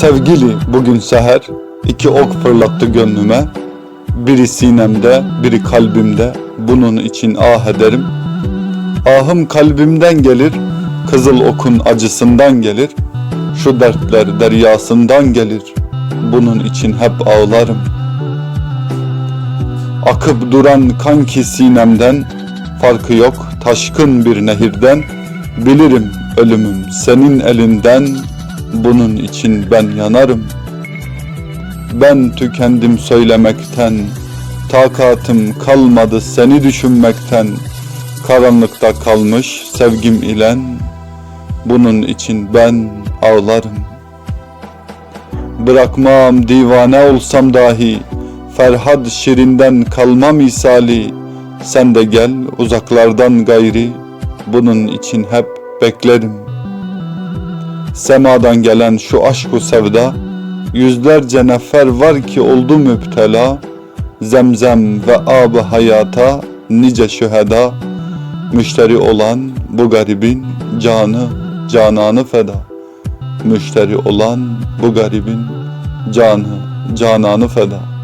Sevgili bugün seher iki ok fırlattı gönlüme. Biri sinemde, biri kalbimde. Bunun için ah ederim. Ahım kalbimden gelir, kızıl okun acısından gelir. Şu dertler deryasından gelir. Bunun için hep ağlarım. Akıp duran kan ki sinemden, farkı yok taşkın bir nehirden. Bilirim ölümüm senin elinden, bunun için ben yanarım. Ben tükendim söylemekten, takatım kalmadı seni düşünmekten. Karanlıkta kalmış sevgim ilen, bunun için ben ağlarım. Bırakmam divane olsam dahi, Ferhad şirinden kalma misali. Sen de gel uzaklardan gayri, bunun için hep beklerim. Semadan gelen şu aşku sevda, yüzlerce nefer var ki oldu müptela. Zemzem ve ab hayata nice şüheda, müşteri olan bu garibin canı cananı feda. Müşteri olan bu garibin canı cananı feda.